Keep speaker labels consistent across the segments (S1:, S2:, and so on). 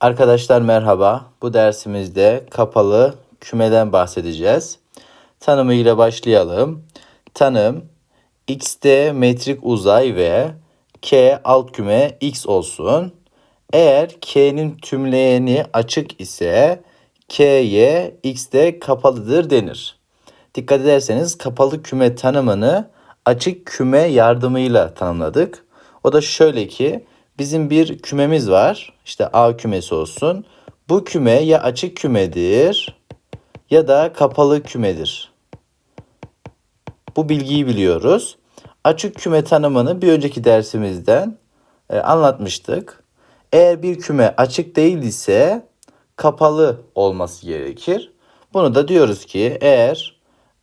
S1: Arkadaşlar merhaba. Bu dersimizde kapalı kümeden bahsedeceğiz. Tanımı ile başlayalım. Tanım x'te metrik uzay ve k alt küme x olsun. Eğer k'nin tümleyeni açık ise k'ye x'te kapalıdır denir. Dikkat ederseniz kapalı küme tanımını açık küme yardımıyla tanımladık. O da şöyle ki bizim bir kümemiz var. İşte A kümesi olsun. Bu küme ya açık kümedir ya da kapalı kümedir. Bu bilgiyi biliyoruz. Açık küme tanımını bir önceki dersimizden e, anlatmıştık. Eğer bir küme açık değil ise kapalı olması gerekir. Bunu da diyoruz ki eğer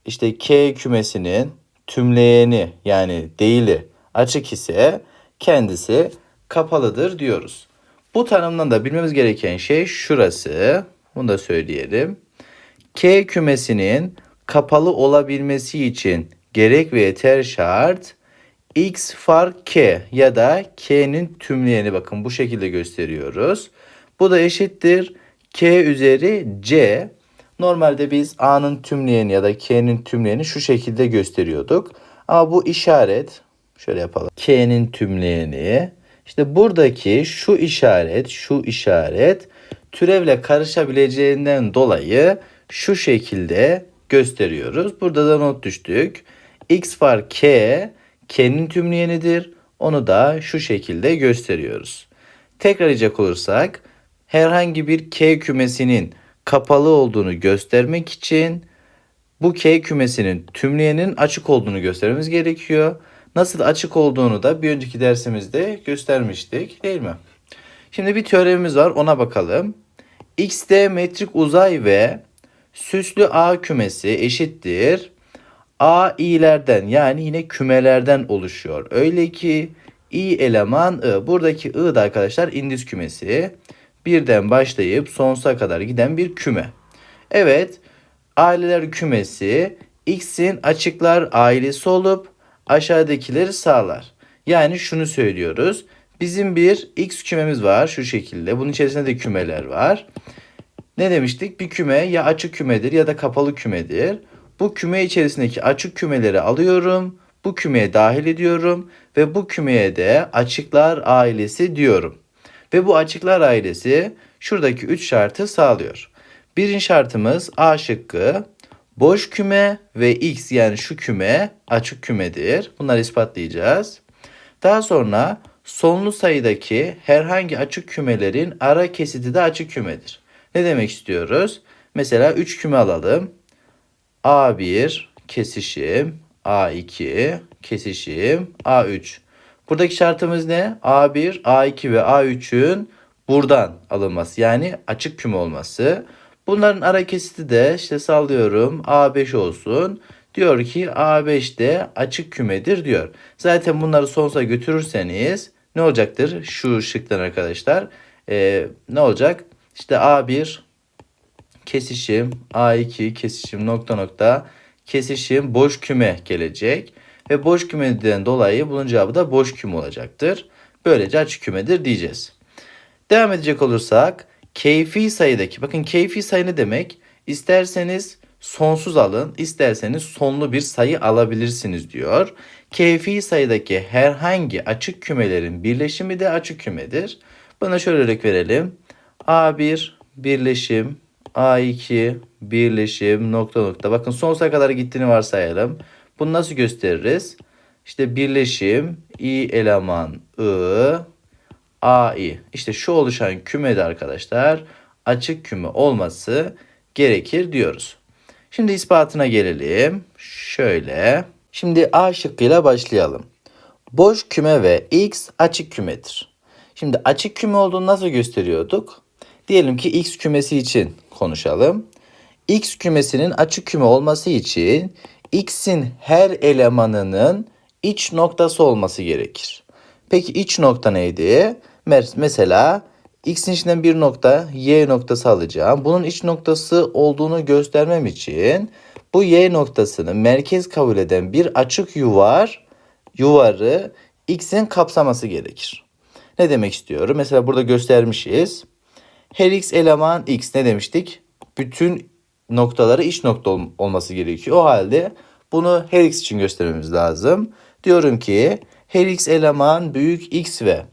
S1: işte K kümesinin tümleyeni yani değili açık ise kendisi kapalıdır diyoruz. Bu tanımdan da bilmemiz gereken şey şurası. Bunu da söyleyelim. K kümesinin kapalı olabilmesi için gerek ve yeter şart x fark k ya da k'nin tümleyeni bakın bu şekilde gösteriyoruz. Bu da eşittir k üzeri c. Normalde biz a'nın tümleyeni ya da k'nin tümleyeni şu şekilde gösteriyorduk. Ama bu işaret şöyle yapalım. K'nin tümleyeni işte buradaki şu işaret, şu işaret türevle karışabileceğinden dolayı şu şekilde gösteriyoruz. Burada da not düştük. x var k, k'nin tümleyenidir. Onu da şu şekilde gösteriyoruz. Tekrar edecek olursak herhangi bir k kümesinin kapalı olduğunu göstermek için bu k kümesinin tümleyenin açık olduğunu göstermemiz gerekiyor. Nasıl açık olduğunu da bir önceki dersimizde göstermiştik değil mi? Şimdi bir teoremimiz var ona bakalım. x'de metrik uzay ve süslü A kümesi eşittir. A i'lerden yani yine kümelerden oluşuyor. Öyle ki i eleman i. Buradaki i da arkadaşlar indis kümesi. Birden başlayıp sonsuza kadar giden bir küme. Evet aileler kümesi x'in açıklar ailesi olup aşağıdakileri sağlar. Yani şunu söylüyoruz. Bizim bir x kümemiz var şu şekilde. Bunun içerisinde de kümeler var. Ne demiştik? Bir küme ya açık kümedir ya da kapalı kümedir. Bu küme içerisindeki açık kümeleri alıyorum. Bu kümeye dahil ediyorum ve bu kümeye de açıklar ailesi diyorum. Ve bu açıklar ailesi şuradaki 3 şartı sağlıyor. Birinci şartımız A şıkkı boş küme ve x yani şu küme açık kümedir. Bunları ispatlayacağız. Daha sonra sonlu sayıdaki herhangi açık kümelerin ara kesiti de açık kümedir. Ne demek istiyoruz? Mesela 3 küme alalım. A1 kesişim, A2 kesişim, A3. Buradaki şartımız ne? A1, A2 ve A3'ün buradan alınması yani açık küme olması. Bunların ara kesiti de işte sallıyorum A5 olsun. Diyor ki A5 de açık kümedir diyor. Zaten bunları sonsuza götürürseniz ne olacaktır? Şu şıktan arkadaşlar. Ee, ne olacak? İşte A1 kesişim, A2 kesişim nokta nokta kesişim boş küme gelecek. Ve boş kümeden dolayı bunun cevabı da boş küme olacaktır. Böylece açık kümedir diyeceğiz. Devam edecek olursak keyfi sayıdaki bakın keyfi sayı ne demek? İsterseniz sonsuz alın, isterseniz sonlu bir sayı alabilirsiniz diyor. Keyfi sayıdaki herhangi açık kümelerin birleşimi de açık kümedir. Buna şöyle örnek verelim. A1 birleşim, A2 birleşim nokta nokta. Bakın sonsuza kadar gittiğini varsayalım. Bunu nasıl gösteririz? İşte birleşim i eleman i ai. İşte şu oluşan kümede arkadaşlar açık küme olması gerekir diyoruz. Şimdi ispatına gelelim. Şöyle. Şimdi A şıkkıyla başlayalım. Boş küme ve X açık kümedir. Şimdi açık küme olduğunu nasıl gösteriyorduk? Diyelim ki X kümesi için konuşalım. X kümesinin açık küme olması için X'in her elemanının iç noktası olması gerekir. Peki iç nokta neydi? Mesela x'in içinden bir nokta y noktası alacağım. Bunun iç noktası olduğunu göstermem için bu y noktasını merkez kabul eden bir açık yuvar yuvarı x'in kapsaması gerekir. Ne demek istiyorum? Mesela burada göstermişiz. Her x eleman x ne demiştik? Bütün noktaları iç nokta ol- olması gerekiyor. O halde bunu her x için göstermemiz lazım. Diyorum ki her x eleman büyük x ve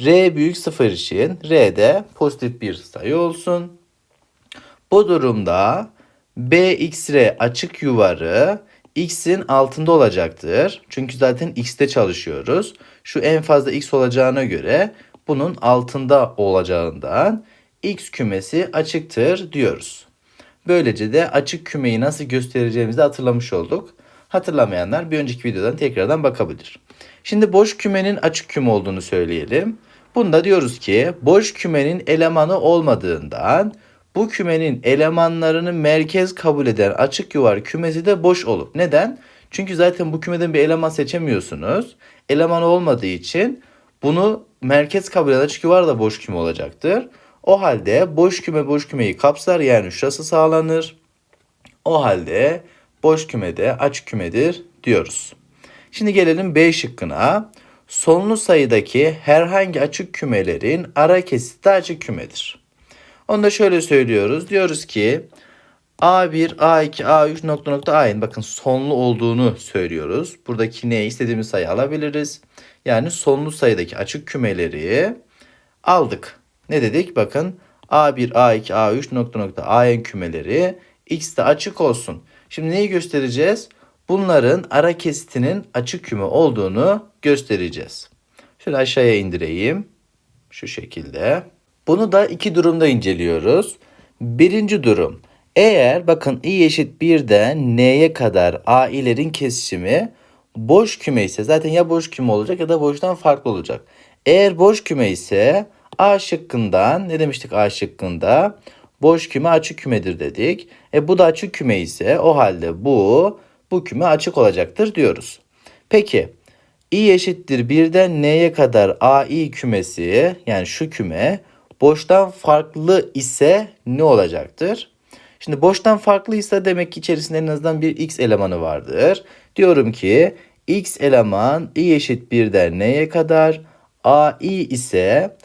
S1: r büyük 0 için r de pozitif bir sayı olsun. Bu durumda bxr açık yuvarı x'in altında olacaktır. Çünkü zaten x'te çalışıyoruz. Şu en fazla x olacağına göre bunun altında olacağından x kümesi açıktır diyoruz. Böylece de açık kümeyi nasıl göstereceğimizi hatırlamış olduk. Hatırlamayanlar bir önceki videodan tekrardan bakabilir. Şimdi boş kümenin açık küme olduğunu söyleyelim. Bunda diyoruz ki boş kümenin elemanı olmadığından bu kümenin elemanlarını merkez kabul eden açık yuvar kümesi de boş olur. Neden? Çünkü zaten bu kümeden bir eleman seçemiyorsunuz. Eleman olmadığı için bunu merkez kabul eden açık yuvar da boş küme olacaktır. O halde boş küme boş kümeyi kapsar yani şurası sağlanır. O halde boş kümede açık kümedir diyoruz. Şimdi gelelim B şıkkına. Sonlu sayıdaki herhangi açık kümelerin ara kesiti açık kümedir. Onu da şöyle söylüyoruz. Diyoruz ki A1, A2, A3 nokta nokta A'in bakın sonlu olduğunu söylüyoruz. Buradaki ne istediğimiz sayı alabiliriz. Yani sonlu sayıdaki açık kümeleri aldık. Ne dedik? Bakın A1, A2, A3 nokta nokta AN kümeleri X'de açık olsun. Şimdi neyi göstereceğiz? Bunların ara kesitinin açık küme olduğunu göstereceğiz. Şöyle aşağıya indireyim. Şu şekilde. Bunu da iki durumda inceliyoruz. Birinci durum. Eğer bakın i eşit 1'den n'ye kadar a'lerin kesişimi boş küme ise zaten ya boş küme olacak ya da boştan farklı olacak. Eğer boş küme ise A şıkkından ne demiştik A şıkkında? Boş küme açık kümedir dedik. E bu da açık küme ise o halde bu bu küme açık olacaktır diyoruz. Peki i eşittir 1'den n'ye kadar ai kümesi yani şu küme boştan farklı ise ne olacaktır? Şimdi boştan farklıysa demek ki içerisinde en azından bir x elemanı vardır. Diyorum ki x eleman i eşit 1'den n'ye kadar ai ise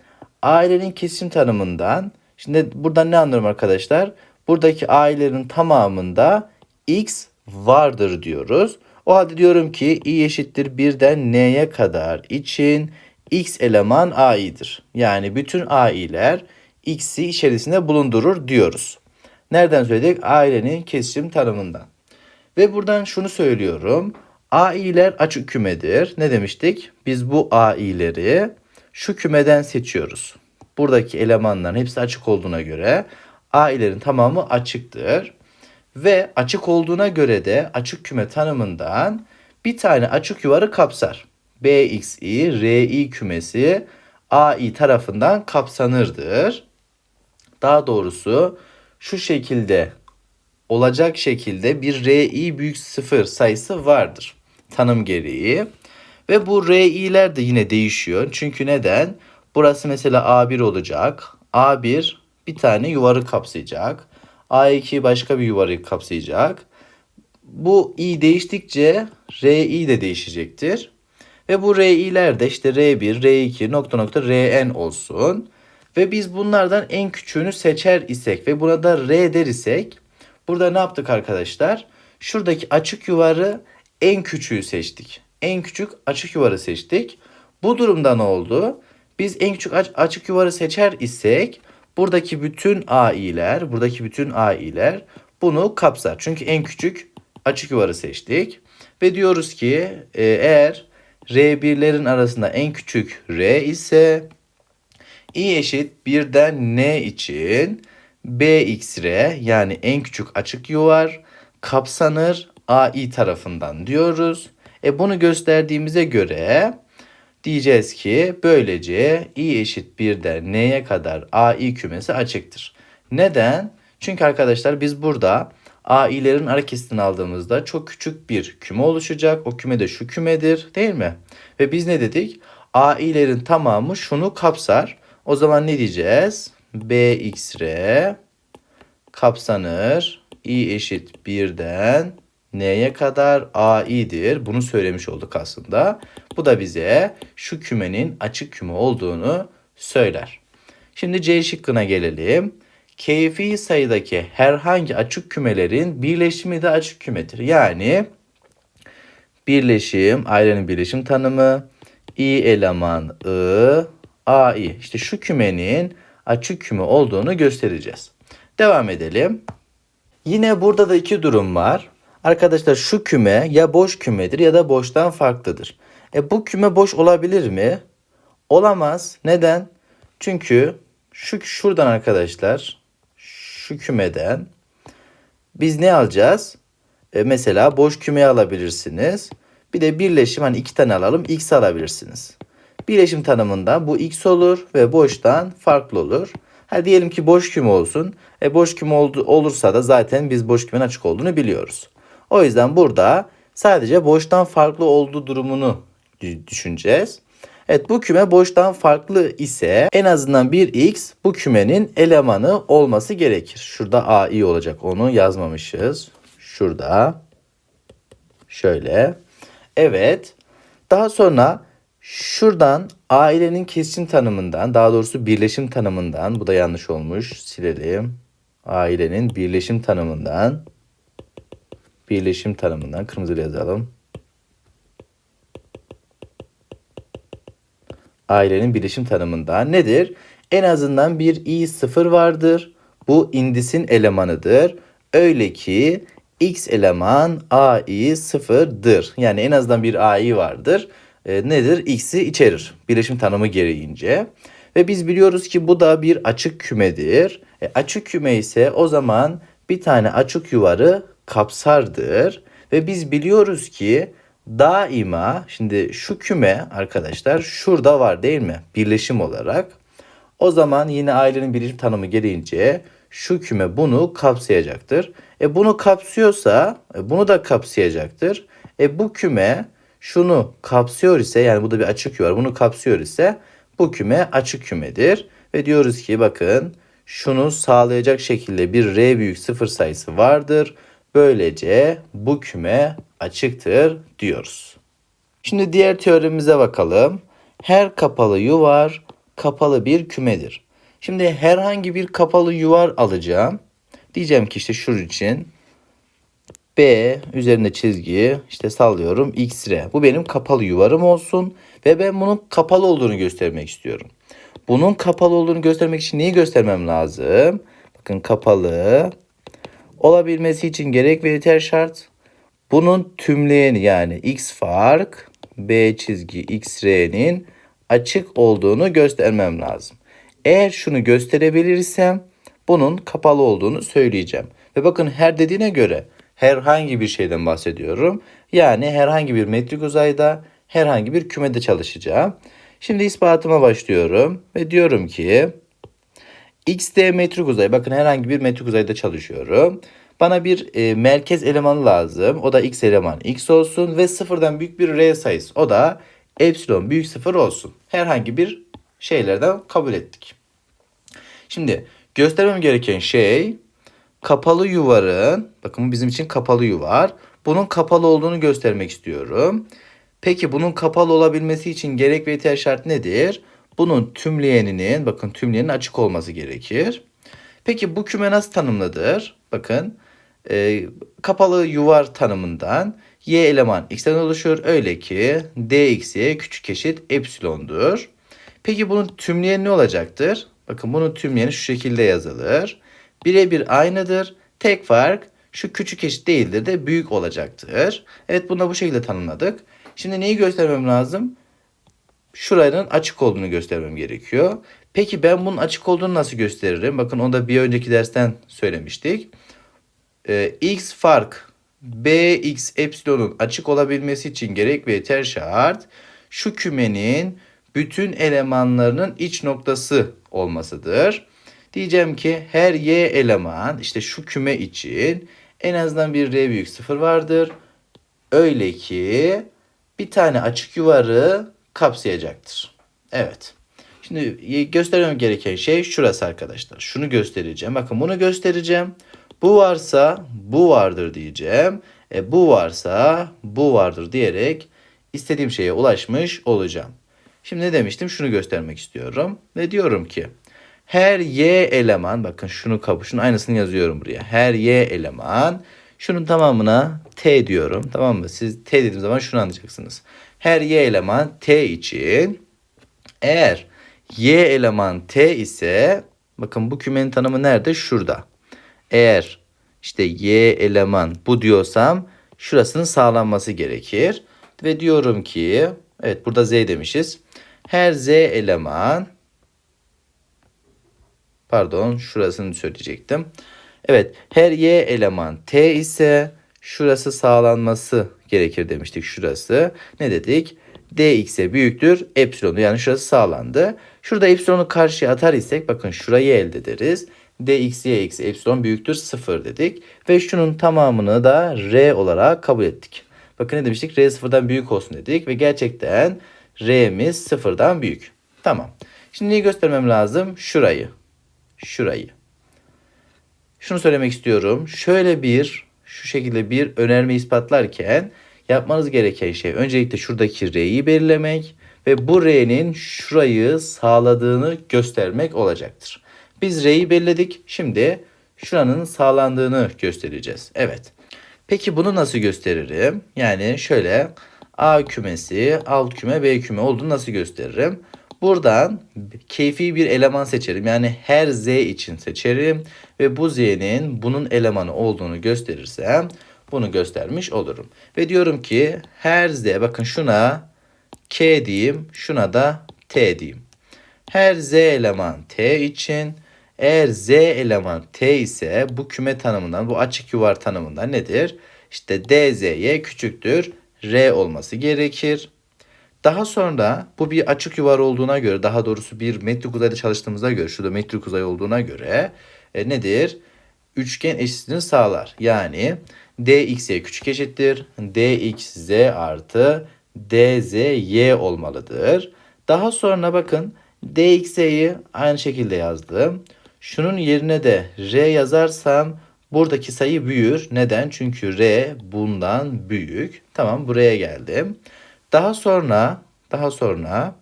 S1: ailenin kesim tanımından şimdi buradan ne anlıyorum arkadaşlar? Buradaki ailelerin tamamında x vardır diyoruz. O halde diyorum ki i eşittir 1'den n'ye kadar için x eleman a'yıdır. Yani bütün a'ler x'i içerisinde bulundurur diyoruz. Nereden söyledik? Ailenin kesim tanımından. Ve buradan şunu söylüyorum. A'ler açık kümedir. Ne demiştik? Biz bu A'leri şu kümeden seçiyoruz. Buradaki elemanların hepsi açık olduğuna göre A'lerin tamamı açıktır. Ve açık olduğuna göre de açık küme tanımından bir tane açık yuvarı kapsar. BXI, RI kümesi AI tarafından kapsanırdır. Daha doğrusu şu şekilde olacak şekilde bir RI büyük sıfır sayısı vardır. Tanım gereği. Ve bu RI'ler de yine değişiyor. Çünkü neden? Burası mesela A1 olacak. A1 bir tane yuvarı kapsayacak. A2 başka bir yuvarı kapsayacak. Bu i değiştikçe RI de değişecektir. Ve bu RI'ler de işte R1, R2 nokta nokta Rn olsun. Ve biz bunlardan en küçüğünü seçer isek ve buna da R der isek burada ne yaptık arkadaşlar? Şuradaki açık yuvarı en küçüğü seçtik. En küçük açık yuvarı seçtik. Bu durumda ne oldu? Biz en küçük açık yuvarı seçer isek buradaki bütün AI'ler, buradaki bütün AI'ler bunu kapsar. Çünkü en küçük açık yuvarı seçtik. Ve diyoruz ki e, eğer R1'lerin arasında en küçük R ise i eşit 1'den n için bxr yani en küçük açık yuvar kapsanır ai tarafından diyoruz. E bunu gösterdiğimize göre diyeceğiz ki böylece i eşit 1'den n'ye kadar ai kümesi açıktır. Neden? Çünkü arkadaşlar biz burada AI'lerin ara kesitini aldığımızda çok küçük bir küme oluşacak. O küme de şu kümedir değil mi? Ve biz ne dedik? AI'lerin tamamı şunu kapsar. O zaman ne diyeceğiz? BXR kapsanır. i eşit 1'den n'ye kadar a'dir. Bunu söylemiş olduk aslında. Bu da bize şu kümenin açık küme olduğunu söyler. Şimdi C şıkkına gelelim. Keyfi sayıdaki herhangi açık kümelerin birleşimi de açık kümedir. Yani birleşim, ailenin birleşim tanımı, i eleman i, a i. İşte şu kümenin açık küme olduğunu göstereceğiz. Devam edelim. Yine burada da iki durum var. Arkadaşlar şu küme ya boş kümedir ya da boştan farklıdır. E bu küme boş olabilir mi? Olamaz. Neden? Çünkü şu şuradan arkadaşlar şu kümeden biz ne alacağız? E mesela boş kümeyi alabilirsiniz. Bir de birleşim hani iki tane alalım x alabilirsiniz. Birleşim tanımında bu x olur ve boştan farklı olur. Ha diyelim ki boş küme olsun. E boş küme oldu, olursa da zaten biz boş kümenin açık olduğunu biliyoruz. O yüzden burada sadece boştan farklı olduğu durumunu düşüneceğiz. Evet bu küme boştan farklı ise en azından bir x bu kümenin elemanı olması gerekir. Şurada AI olacak onu yazmamışız. Şurada şöyle. Evet. Daha sonra şuradan ailenin kesim tanımından daha doğrusu birleşim tanımından bu da yanlış olmuş silelim. Ailenin birleşim tanımından birleşim tanımından kırmızıyla yazalım. ailenin bilişim tanımında nedir? En azından bir i sıfır vardır. Bu indisin elemanıdır. Öyle ki x eleman ai sıfırdır. Yani en azından bir ai vardır. E, nedir? X'i içerir. Birleşim tanımı gereğince. Ve biz biliyoruz ki bu da bir açık kümedir. E, açık küme ise o zaman bir tane açık yuvarı kapsardır. Ve biz biliyoruz ki daima şimdi şu küme arkadaşlar şurada var değil mi? Birleşim olarak. O zaman yine ailenin birleşim tanımı gereğince şu küme bunu kapsayacaktır. E bunu kapsıyorsa e, bunu da kapsayacaktır. E bu küme şunu kapsıyor ise yani bu da bir açık yuvar bunu kapsıyor ise bu küme açık kümedir. Ve diyoruz ki bakın şunu sağlayacak şekilde bir R büyük sıfır sayısı vardır. Böylece bu küme açıktır diyoruz. Şimdi diğer teorimize bakalım. Her kapalı yuvar kapalı bir kümedir. Şimdi herhangi bir kapalı yuvar alacağım. Diyeceğim ki işte şur için B üzerinde çizgi işte sallıyorum x r. Bu benim kapalı yuvarım olsun ve ben bunun kapalı olduğunu göstermek istiyorum. Bunun kapalı olduğunu göstermek için neyi göstermem lazım? Bakın kapalı olabilmesi için gerek ve yeter şart bunun tümleyeni yani x fark b çizgi x r'nin açık olduğunu göstermem lazım. Eğer şunu gösterebilirsem bunun kapalı olduğunu söyleyeceğim. Ve bakın her dediğine göre herhangi bir şeyden bahsediyorum. Yani herhangi bir metrik uzayda herhangi bir kümede çalışacağım. Şimdi ispatıma başlıyorum ve diyorum ki XD metrik uzay. Bakın herhangi bir metrik uzayda çalışıyorum. Bana bir e, merkez elemanı lazım. O da x eleman x olsun ve sıfırdan büyük bir r sayısı. O da epsilon büyük sıfır olsun. Herhangi bir şeylerden kabul ettik. Şimdi göstermem gereken şey kapalı yuvarın bakın bu bizim için kapalı yuvar. Bunun kapalı olduğunu göstermek istiyorum. Peki bunun kapalı olabilmesi için gerek ve yeter şart nedir? Bunun tümleyeninin bakın tümleyenin açık olması gerekir. Peki bu küme nasıl tanımlıdır? Bakın e, kapalı yuvar tanımından y eleman x'ten oluşur. Öyle ki dx'ye küçük eşit epsilondur. Peki bunun tümleyeni ne olacaktır? Bakın bunun tümleyeni şu şekilde yazılır. Birebir aynıdır. Tek fark şu küçük eşit değildir de büyük olacaktır. Evet bunu da bu şekilde tanımladık. Şimdi neyi göstermem lazım? Şuranın açık olduğunu göstermem gerekiyor. Peki ben bunun açık olduğunu nasıl gösteririm? Bakın onu da bir önceki dersten söylemiştik e, x fark bx epsilonun açık olabilmesi için gerek ve yeter şart şu kümenin bütün elemanlarının iç noktası olmasıdır. Diyeceğim ki her y eleman işte şu küme için en azından bir r büyük sıfır vardır. Öyle ki bir tane açık yuvarı kapsayacaktır. Evet. Şimdi göstermem gereken şey şurası arkadaşlar. Şunu göstereceğim. Bakın bunu göstereceğim. Bu varsa bu vardır diyeceğim. E, bu varsa bu vardır diyerek istediğim şeye ulaşmış olacağım. Şimdi ne demiştim? Şunu göstermek istiyorum. Ve diyorum ki her y eleman bakın şunu kabul şunun aynısını yazıyorum buraya. Her y eleman şunun tamamına t diyorum. Tamam mı? Siz t dediğim zaman şunu anlayacaksınız. Her y eleman t için eğer y eleman t ise bakın bu kümenin tanımı nerede? Şurada. Eğer işte y eleman bu diyorsam şurasının sağlanması gerekir. Ve diyorum ki evet burada z demişiz. Her z eleman pardon şurasını söyleyecektim. Evet her y eleman t ise şurası sağlanması gerekir demiştik şurası. Ne dedik? dx'e büyüktür epsilonu yani şurası sağlandı. Şurada epsilonu karşıya atar isek bakın şurayı elde ederiz. dxy eksi epsilon büyüktür 0 dedik. Ve şunun tamamını da r olarak kabul ettik. Bakın ne demiştik? r sıfırdan büyük olsun dedik. Ve gerçekten r'miz sıfırdan büyük. Tamam. Şimdi neyi göstermem lazım? Şurayı. Şurayı. Şunu söylemek istiyorum. Şöyle bir, şu şekilde bir önerme ispatlarken yapmanız gereken şey öncelikle şuradaki R'yi belirlemek ve bu R'nin şurayı sağladığını göstermek olacaktır. Biz R'yi belirledik. Şimdi şuranın sağlandığını göstereceğiz. Evet. Peki bunu nasıl gösteririm? Yani şöyle A kümesi, alt küme, B küme olduğunu nasıl gösteririm? Buradan keyfi bir eleman seçerim. Yani her z için seçerim ve bu z'nin bunun elemanı olduğunu gösterirsem bunu göstermiş olurum. Ve diyorum ki her z bakın şuna k diyeyim, şuna da t diyeyim. Her z eleman t için eğer z eleman t ise bu küme tanımından, bu açık yuvar tanımından nedir? İşte dz'ye küçüktür r olması gerekir. Daha sonra bu bir açık yuvar olduğuna göre daha doğrusu bir metrik uzayda çalıştığımıza göre şurada metrik uzay olduğuna göre e, nedir? Üçgen eşitliğini sağlar. Yani dx'ye küçük eşittir. dxz artı dzy olmalıdır. Daha sonra bakın dx'yi aynı şekilde yazdım. Şunun yerine de r yazarsam buradaki sayı büyür. Neden? Çünkü r bundan büyük. Tamam buraya geldim. Daha sonra daha sonra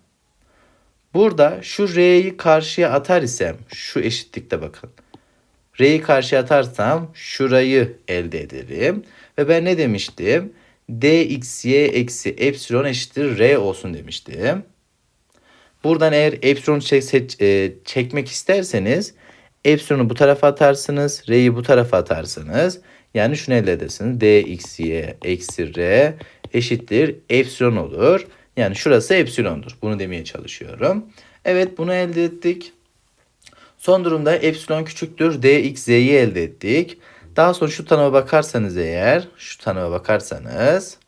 S1: burada şu r'yi karşıya atar isem şu eşitlikte bakın. R'yi karşıya atarsam şurayı elde ederim. Ve ben ne demiştim? dxy eksi epsilon eşittir r olsun demiştim. Buradan eğer epsilon çek, e, çekmek isterseniz epsilonu bu tarafa atarsınız. R'yi bu tarafa atarsınız. Yani şunu elde edersiniz. dxy eksi r eşittir epsilon olur. Yani şurası epsilondur. Bunu demeye çalışıyorum. Evet bunu elde ettik. Son durumda epsilon küçüktür dxz'yi elde ettik. Daha sonra şu tanıma bakarsanız eğer, şu tanıma bakarsanız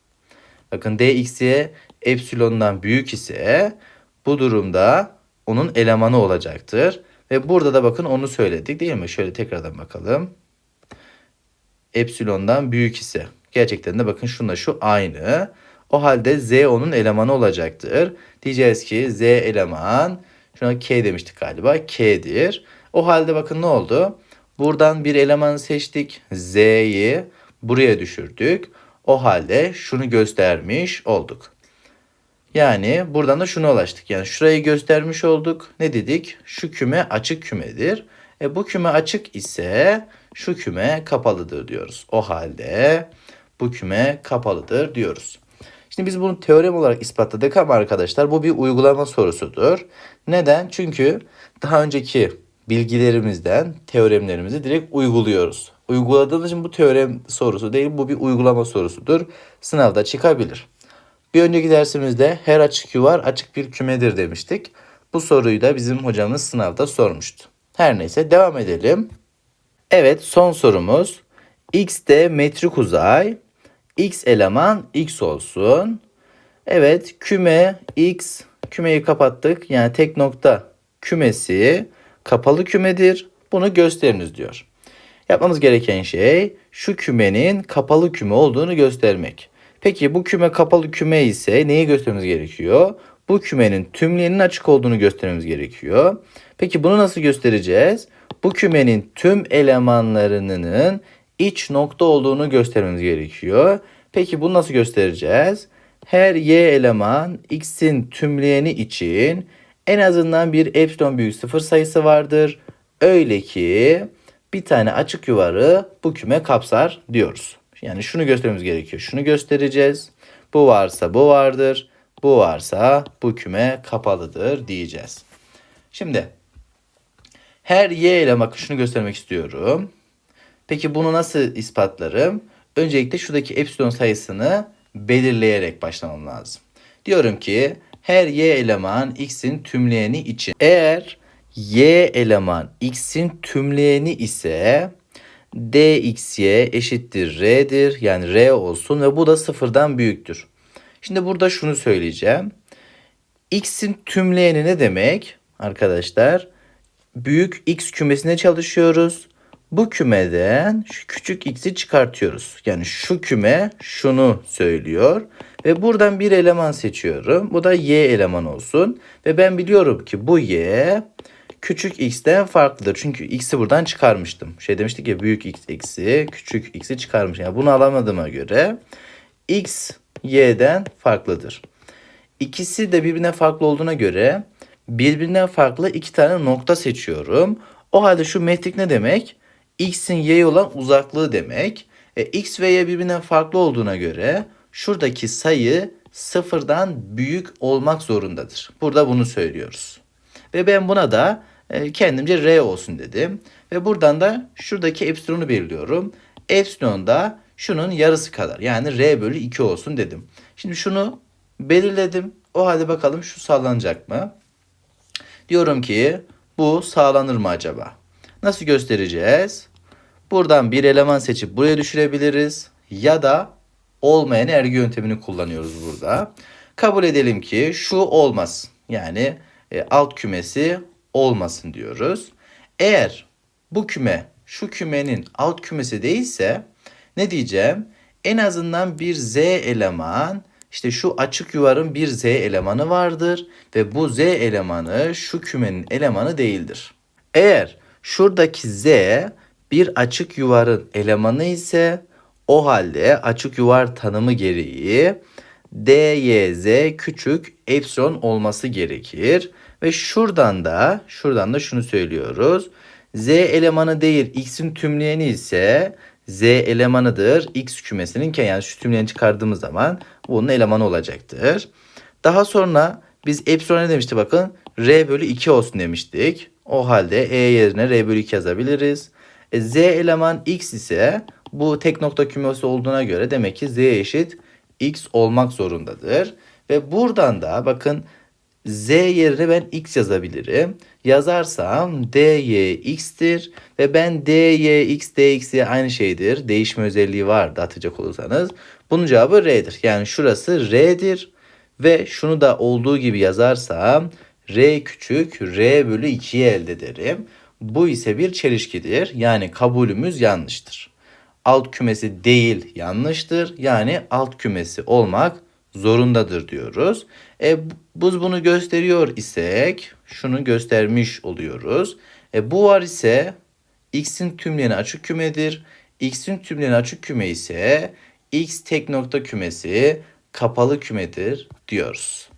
S1: bakın dxy epsilondan büyük ise bu durumda onun elemanı olacaktır. Ve burada da bakın onu söyledik değil mi? Şöyle tekrardan bakalım. Epsilondan büyük ise gerçekten de bakın şunla şu aynı. O halde z onun elemanı olacaktır. Diyeceğiz ki z eleman şuna k demiştik galiba k'dir. O halde bakın ne oldu? Buradan bir eleman seçtik. Z'yi buraya düşürdük. O halde şunu göstermiş olduk. Yani buradan da şuna ulaştık. Yani şurayı göstermiş olduk. Ne dedik? Şu küme açık kümedir. E bu küme açık ise şu küme kapalıdır diyoruz. O halde bu küme kapalıdır diyoruz. Şimdi biz bunu teorem olarak ispatladık ama arkadaşlar bu bir uygulama sorusudur. Neden? Çünkü daha önceki bilgilerimizden teoremlerimizi direkt uyguluyoruz. Uyguladığımız için bu teorem sorusu değil bu bir uygulama sorusudur. Sınavda çıkabilir. Bir önceki dersimizde her açık yuvar açık bir kümedir demiştik. Bu soruyu da bizim hocamız sınavda sormuştu. Her neyse devam edelim. Evet son sorumuz. X de metrik uzay. X eleman X olsun. Evet küme X kümeyi kapattık. Yani tek nokta kümesi kapalı kümedir. Bunu gösteriniz diyor. Yapmamız gereken şey şu kümenin kapalı küme olduğunu göstermek. Peki bu küme kapalı küme ise neyi göstermemiz gerekiyor? Bu kümenin tümlerinin açık olduğunu göstermemiz gerekiyor. Peki bunu nasıl göstereceğiz? Bu kümenin tüm elemanlarının iç nokta olduğunu göstermemiz gerekiyor. Peki bunu nasıl göstereceğiz? Her y eleman x'in tümleyeni için en azından bir epsilon büyük sıfır sayısı vardır. Öyle ki bir tane açık yuvarı bu küme kapsar diyoruz. Yani şunu göstermemiz gerekiyor. Şunu göstereceğiz. Bu varsa bu vardır. Bu varsa bu küme kapalıdır diyeceğiz. Şimdi her y ile bakın şunu göstermek istiyorum. Peki bunu nasıl ispatlarım? Öncelikle şuradaki epsilon sayısını belirleyerek başlamam lazım. Diyorum ki her y eleman x'in tümleyeni için eğer y eleman x'in tümleyeni ise dxy eşittir r'dir. Yani r olsun ve bu da sıfırdan büyüktür. Şimdi burada şunu söyleyeceğim. x'in tümleyeni ne demek arkadaşlar? Büyük x kümesine çalışıyoruz. Bu kümeden şu küçük x'i çıkartıyoruz. Yani şu küme şunu söylüyor. Ve buradan bir eleman seçiyorum. Bu da y eleman olsun. Ve ben biliyorum ki bu y küçük x'ten farklıdır. Çünkü x'i buradan çıkarmıştım. Şey demiştik ya büyük x eksi küçük x'i çıkarmış. Yani bunu alamadığıma göre x y'den farklıdır. İkisi de birbirine farklı olduğuna göre birbirinden farklı iki tane nokta seçiyorum. O halde şu metrik ne demek? X'in y'ye olan uzaklığı demek. E, X ve Y birbirinden farklı olduğuna göre şuradaki sayı sıfırdan büyük olmak zorundadır. Burada bunu söylüyoruz. Ve ben buna da e, kendimce R olsun dedim. Ve buradan da şuradaki epsilonu belirliyorum. Epsilon da şunun yarısı kadar. Yani R bölü 2 olsun dedim. Şimdi şunu belirledim. O halde bakalım şu sağlanacak mı? Diyorum ki bu sağlanır mı acaba? Nasıl göstereceğiz? Buradan bir eleman seçip buraya düşürebiliriz. Ya da olmayan ergi yöntemini kullanıyoruz burada. Kabul edelim ki şu olmaz. Yani e, alt kümesi olmasın diyoruz. Eğer bu küme şu kümenin alt kümesi değilse ne diyeceğim? En azından bir z eleman işte şu açık yuvarın bir z elemanı vardır ve bu z elemanı şu kümenin elemanı değildir. Eğer şuradaki z bir açık yuvarın elemanı ise o halde açık yuvar tanımı gereği dyz küçük epsilon olması gerekir. Ve şuradan da şuradan da şunu söylüyoruz. Z elemanı değil x'in tümleyeni ise z elemanıdır. X kümesinin yani şu tümleyeni çıkardığımız zaman bunun elemanı olacaktır. Daha sonra biz epsilon ne demiştik bakın? R bölü 2 olsun demiştik. O halde E yerine R bölü 2 yazabiliriz. E, Z eleman X ise bu tek nokta kümesi olduğuna göre demek ki Z eşit X olmak zorundadır. Ve buradan da bakın Z yerine ben X yazabilirim. Yazarsam dy x'tir ve ben dy x dx aynı şeydir. Değişme özelliği vardı atacak olursanız. Bunun cevabı r'dir. Yani şurası r'dir ve şunu da olduğu gibi yazarsam r küçük r bölü 2'yi elde ederim. Bu ise bir çelişkidir. Yani kabulümüz yanlıştır. Alt kümesi değil yanlıştır. Yani alt kümesi olmak zorundadır diyoruz. E, biz bunu gösteriyor isek şunu göstermiş oluyoruz. E, bu var ise x'in tümleyeni açık kümedir. x'in tümleyeni açık küme ise x tek nokta kümesi kapalı kümedir diyoruz.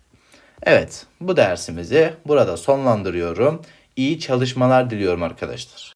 S1: Evet bu dersimizi burada sonlandırıyorum. İyi çalışmalar diliyorum arkadaşlar.